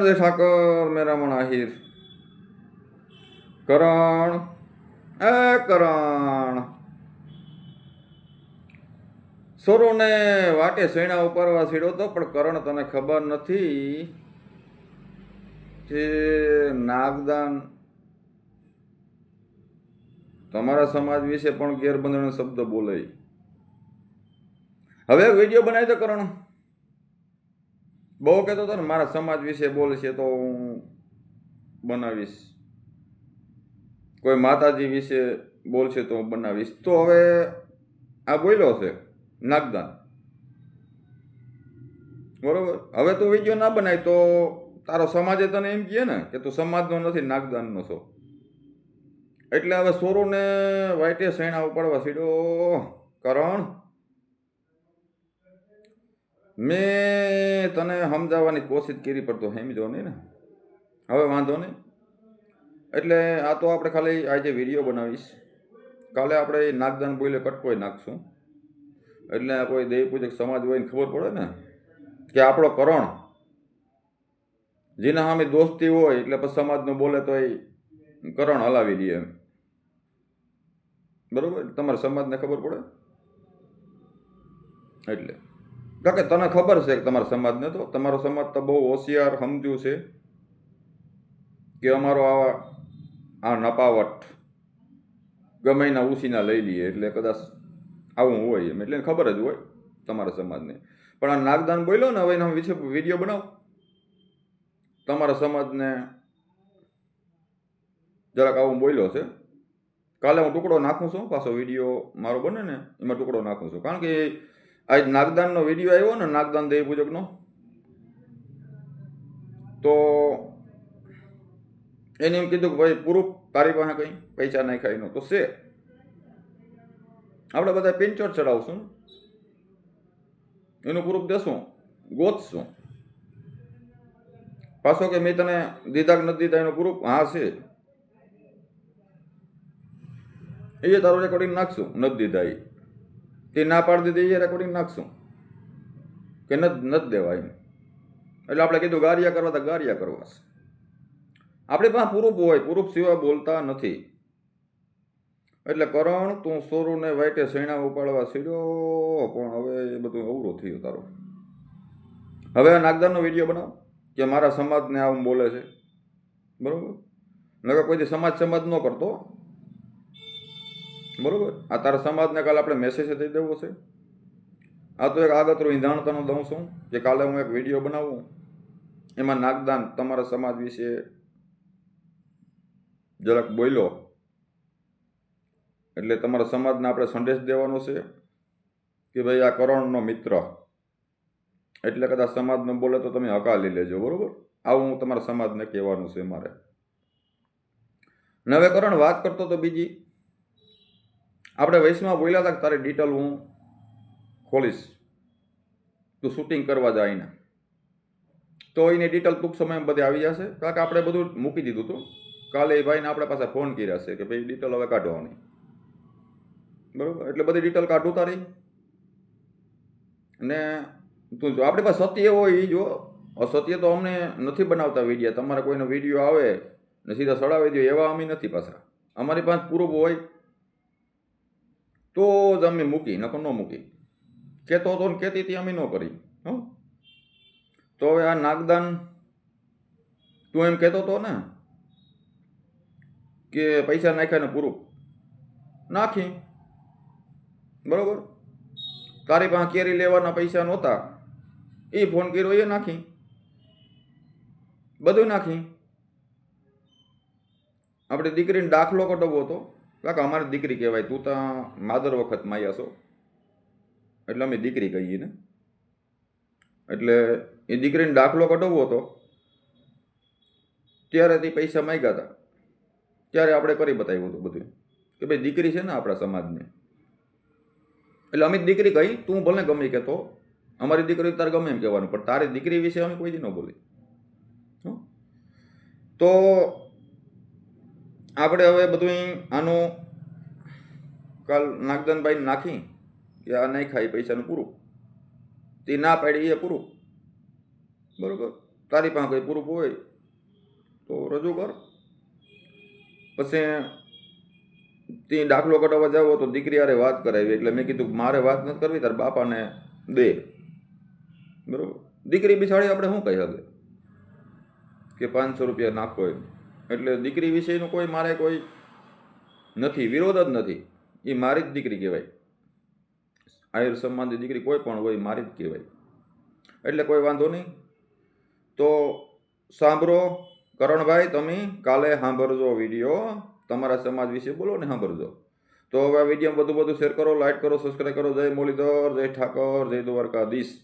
જય ઠાકર મેરામણ આહિર. કરણ, એ કરણ. સોરોને વાટે સૈણા ઉપાડવા સીડ્યો તો, પણ કરણ તને ખબર નથી કે નાગદાન તમારા સમાજ વિશે પણ ગેરબંધણ શબ્દ બોલાય હવે વીડિયો બનાવી દો કરણ. બહુ કહેતો હતો ને, મારા સમાજ વિશે બોલશે તો હું બનાવીશ. કોઈ માતાજી વિશે બોલશે તો હું બનાવીશ. તો હવે આ બોલ્યો છે નાગદાન. બરોબર? હવે તું વીડિયો ના બનાય તો તારો સમાજે તને એમ કહે ને કે તું સમાજનો નથી, નાગદાનનો છો. એટલે હવે સોરોને વાઈટે સૈણા ઉપાડવા સીડો કરણ, મેં તને સમજાવવાની કોશિશ કરી પડતો તો સમજો નહીં ને. હવે વાંધો નહીં. એટલે આ તો આપણે ખાલી આજે વીડિયો બનાવીશ. કાલે આપણે નાગદાન બોલે કટકોય નાખશું. એટલે કોઈ દેવપૂજક સમાજ હોય ખબર પડે ને, કે આપણો કરણ જેના સામે દોસ્તી હોય, એટલે પછી સમાજનું બોલે તો એ કરણ હલાવી દે એમ. બરોબર? તમારા સમાજને ખબર પડે? એટલે. કારણ કે તને ખબર છે કે તમારા સમાજને તો? તમારો સમાજ તો બહુ હોશિયાર, સમજુ છે કે અમારો આવા આ નપાવટ ગમે એના લઈ લઈએ એટલે કદાચ આવું હોય એમ. એટલે ખબર જ હોય તમારા સમાજને. પણ આ નાગદાન બોલ્યો ને, હવે એના વિશે વીડિયો બનાવો. તમારા સમાજને જરાક આવું બોલ્યો છે. કાલે હું ટુકડો નાખું છું પાછો વીડિયો મારો બને ને, એમાં ટુકડો નાખું છું. કારણ કે આજ નાગદાનનો વીડિયો આવ્યો ને, નાગદાન દેવી પૂજકનો, તો એને એમ કીધું કે ભાઈ પૂરું તારી પાસે કંઈ પૈસા નહીં ખાઈનો તો છે. આપણે બધા પિંચોટ ચડાવશું. એનું પ્રૂફ દેશું ગોતશું. પાછો કે મેં તને દીધા કે નથી દીધા એનું પ્રૂફ હા, છે. એ તારું રેકોર્ડિંગ નાખશું. નથી દીધા એ. તે ના પાડી દીધી એ રેકોર્ડિંગ નાખશું. કે નથી નથી દેવા એમ. એટલે આપણે કીધું ગારિયા કરવા તો ગારિયા કરવા આપણી પાસે પૂરું હોય પૂરું સિવાય બોલતા નથી. એટલે કરણ, તું સોરુને વાઈટે સૈણા ઉપાડવા સીડ્યો, પણ હવે એ બધું અવરું થયું તારું. હવે આ નાગદાનનો વીડિયો બનાવ, કે મારા સમાજને આવું બોલે છે. બરાબર? નકર કોઈથી સમાજ સમાજ ન કરતો. બરોબર? આ તારા સમાજને કાલે આપણે મેસેજ દઈ દેવો છે. આ તો એક આગતરું ઈંધાણતાનું દઉં છું કે કાલે હું એક વીડિયો બનાવું. એમાં નાગદાન તમારા સમાજ વિશે જરાક બોલ્યો. એટલે તમારા સમાજને આપણે સંદેશ દેવાનો છે કે ભાઈ આ કરણનો મિત્ર. એટલે કદાચ સમાજનો બોલે તો તમે હકાલી લેજો, બરોબર? આવું હું તમારા સમાજને કહેવાનું છે મારે. નવે કરણ, વાત કરતો તો બીજી. આપણે વયસમાં બોલ્યા હતા કે તારી ડિટેલ હું ખોલીશ. તું શૂટિંગ કરવા જાય ને તો એની ડિટેલ ટૂંક સમયમાં બધી આવી જશે. કારણ કે આપણે બધું મૂકી દીધું હતું કાલે એ ભાઈને આપણે પાસે ફોન કર્યા છે કે ભાઈ ડિટેલ હવે કાઢવાની. બરાબર? એટલે બધી ડિટેલ કાઢું તારી. ને તું જો, આપણી પાસે સત્ય હોય એ જો. અસત્ય તો અમને નથી બનાવતા વીડિયો. તમારે કોઈનો વીડિયો આવે ને સીધા સડાવી દો એવા અમે નથી પાછા. અમારી પાસે પૂરું હોય તો જ અમે મૂકી, નકર ન મૂકી. કહેતો હતો ને કહેતી હતી અમે ન કરી, હં. તો હવે આ નાગદાન, તું એમ કહેતો હતો ને, કે પૈસા નાખ્યા ને પૂરું. નાખી. બરાબર. તારી પાસે કેરી લેવાના પૈસા નહોતા. એ ફોન કર્યો, એ નાખી. બધું નાખી. આપણે દીકરીને દાખલો કઢાવવો હતો. કાકા, અમારી દીકરી કહેવાય, તું તો માદર વખત માયા છો. એટલે અમે દીકરી કહીએ ને. એટલે એ દીકરીને દાખલો કઢાવવો હતો. ત્યારે તે પૈસા માગ્યા હતા. ત્યારે આપણે કરી બતાવ્યું હતું બધું. કે ભાઈ, દીકરી છે ને આપણા સમાજને. એટલે અમે દીકરી કહી તું ભલે ગમે કહેતો. અમારી દીકરી તારે ગમે એમ કહેવાનું, પણ તારી દીકરી વિશે અમે કોઈ જ ન બોલી? તો આપણે હવે બધું આનું કાલ નાગદાનભાઈ નાખી કે આ નહીં ખાઈ પૈસાનું પૂરું. તે ના પાડી એ પૂરું. બરાબર? તારી પાસે કંઈ પૂરું હોય તો રજૂ કર. પછી તે દાખલો કઢાવવા જાવ તો દીકરી હારે વાત કરાવી. એટલે મેં કીધું મારે વાત નથી કરવી, તાર બાપાને દે. બરાબર? દીકરી બિછાડી આપણે શું કહી શકે? કે પાંચસો રૂપિયા નાખો એમ. એટલે દીકરી વિશેનું કોઈ મારે કોઈ નથી, વિરોધ જ નથી. એ મારી જ દીકરી કહેવાય. આયુર સંબંધી દીકરી કોઈ પણ હોય મારી જ કહેવાય. એટલે કોઈ વાંધો નહીં. તો સાંભળો, કરણભાઈ, તમે કાલે સાંભળજો વીડિયો. તમારા સમાજ વિશે બોલો ને સાંભળજો. તો હવે આ વીડિયો બધું બધું શેર કરો લાઇક કરો સબસ્ક્રાઈબ કરો. જય મુરલીધર, જય ઠાકોર, જય દ્વારકાધીશ.